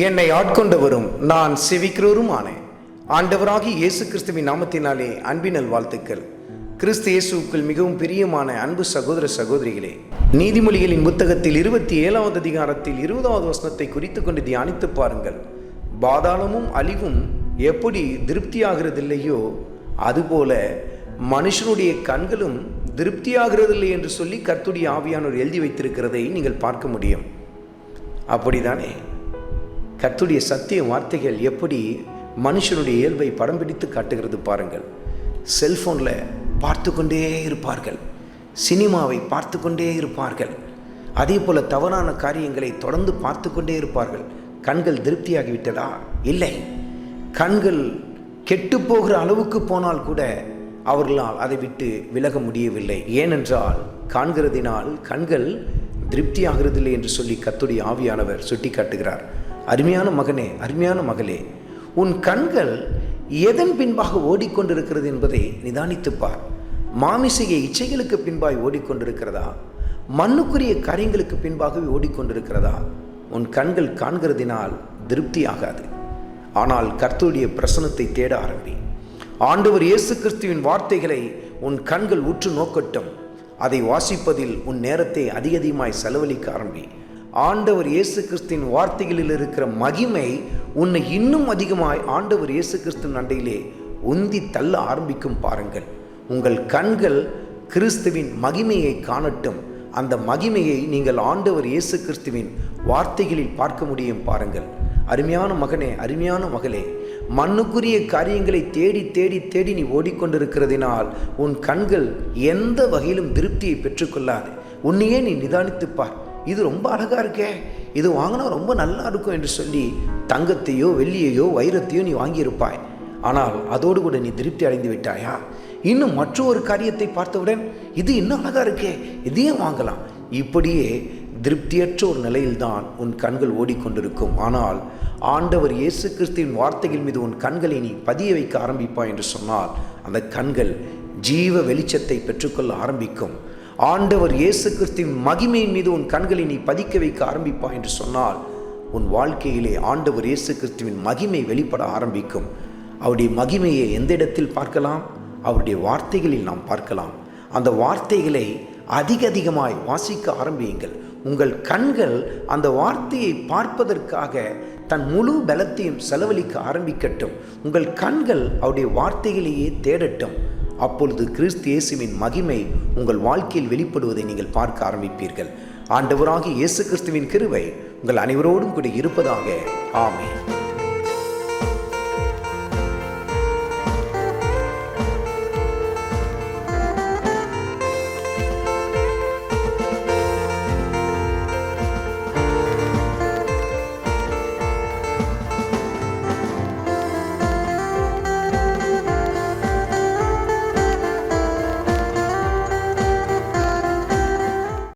என்னை ஆட்கொண்டவரும் நான் செவிக்கிறவருமானேன் ஆண்டவராகி இயேசு கிறிஸ்துவின் நாமத்தினாலே அன்பினல் வாழ்த்துக்கள் கிறிஸ்து இயேசுக்குள் மிகவும் பிரியமான அன்பு சகோதர சகோதரிகளே நீதிமொழிகளின் புத்தகத்தில் இருபத்தி ஏழாவது அதிகாரத்தில் இருபதாவது வசனத்தை குறித்து கொண்டு தியானித்து பாருங்கள். பாதாளமும் அழிவும் எப்படி திருப்தியாகிறதில்லையோ அதுபோல மனுஷனுடைய கண்களும் திருப்தியாகிறதில்லை என்று சொல்லி கர்த்துடைய ஆவியானோர் எழுதி வைத்திருக்கிறதை நீங்கள் பார்க்க முடியும். அப்படிதானே? கர்த்துடைய சத்திய வார்த்தைகள் எப்படி மனுஷனுடைய இயல்பை படம் பிடித்து காட்டுகிறது பாருங்கள். செல்ஃபோனில் பார்த்து கொண்டே இருப்பார்கள். சினிமாவை பார்த்து கொண்டே இருப்பார்கள். அதே போல் தவறான காரியங்களை தொடர்ந்து பார்த்து கொண்டே இருப்பார்கள். கண்கள் திருப்தியாகிவிட்டதா? இல்லை. கண்கள் கெட்டு போகிற அளவுக்கு போனால் கூட அவர்களால் அதை விட்டு விலக முடியவில்லை. ஏனென்றால் காண்கிறதினால் கண்கள் திருப்தியாகிறதில்லை என்று சொல்லி கத்துடைய ஆவியானவர் சுட்டி காட்டுகிறார் அருமையான மகனே அருமையான மகளே உன் கண்கள் எதன் பின்பாக ஓடிக்கொண்டிருக்கிறது என்பதை நிதானித்துப்பார். மாமிசைய இச்சைகளுக்கு பின்பாய் ஓடிக்கொண்டிருக்கிறதா? மண்ணுக்குரிய காரியங்களுக்கு பின்பாகவே ஓடிக்கொண்டிருக்கிறதா? உன் கண்கள் காண்கிறதினால் திருப்தி ஆகாது. ஆனால் கர்த்தருடைய பிரசனத்தை தேட ஆரம்பி. ஆண்டவர் இயேசு கிறிஸ்துவின் வார்த்தைகளை உன் கண்கள் உற்று நோக்கட்டும். அதை வாசிப்பதில் உன் நேரத்தை அதிக அதிகமாய் செலவழிக்க ஆரம்பி. ஆண்டவர் இயேசு கிறிஸ்துவின் வார்த்தைகளில் இருக்கிற மகிமை உன்னை இன்னும் அதிகமாய் ஆண்டவர் இயேசு கிறிஸ்துவின் அண்டையிலே உந்தி தள்ள ஆரம்பிக்கும் பாருங்கள். உங்கள் கண்கள் கிறிஸ்துவின் மகிமையை காணட்டும். அந்த மகிமையை நீங்கள் ஆண்டவர் இயேசு கிறிஸ்துவின் வார்த்தைகளில் பார்க்க முடியும் பாருங்கள். அருமையான மகனே அருமையான மகளே மண்ணுக்குரிய காரியங்களை தேடி தேடி தேடி நீ ஓடிக்கொண்டிருக்கிறதினால் உன் கண்கள் எந்த வகையிலும் திருப்தியை பெற்றுக்கொள்ளாது. உன்னையே நீ நிதானித்துப் பார். இது ரொம்ப அழகாக இருக்கே. இது வாங்கினா ரொம்ப நல்லா இருக்கும் என்று சொல்லி தங்கத்தையோ வெள்ளியையோ வைரத்தையோ நீ வாங்கியிருப்பாய். ஆனால் அதோடு கூட நீ திருப்தி அடைந்து விட்டாயா? இன்னும் மற்றொரு காரியத்தை பார்த்தவுடன் இது இன்னும் அழகாக இருக்கே. இதையும் வாங்கலாம். இப்படியே திருப்தியற்ற ஒரு நிலையில்தான் உன் கண்கள் ஓடிக்கொண்டிருக்கும். ஆனால் ஆண்டவர் இயேசு கிறிஸ்துவின் வார்த்தைகள் மீது உன் கண்களை நீ பதிய வைக்க ஆரம்பிப்பாய் என்று சொன்னால் அந்த கண்கள் ஜீவ வெளிச்சத்தை பெற்றுக்கொள்ள ஆரம்பிக்கும். ஆண்டவர் இயேசு கிறிஸ்துவின் மகிமையின் மீது உன் கண்களை நீ பதிக்க வைக்க ஆரம்பிப்பாய் என்று சொன்னால் உன் வாழ்க்கையிலே ஆண்டவர் இயேசு கிறிஸ்துவின் மகிமை வெளிப்பட ஆரம்பிக்கும். அவருடைய மகிமையை எந்த இடத்தில் பார்க்கலாம்? அவருடைய வார்த்தைகளில் நாம் பார்க்கலாம். அந்த வார்த்தைகளை அதிக அதிகமாய் வாசிக்க ஆரம்பியுங்கள். உங்கள் கண்கள் அந்த வார்த்தையை பார்ப்பதற்காக தன் முழு பலத்தையும் செலவழிக்க ஆரம்பிக்கட்டும். உங்கள் கண்கள் அவருடைய வார்த்தைகளையே தேடட்டும். அப்பொழுது கிறிஸ்து இயேசுவின் மகிமை உங்கள் வாழ்க்கையில் வெளிப்படுவதை நீங்கள் பார்க்க ஆரம்பிப்பீர்கள். ஆண்டவராகிய இயேசு கிறிஸ்துவின் கிருவை உங்கள் அனைவரோடும் கூட இருப்பதாக. ஆமே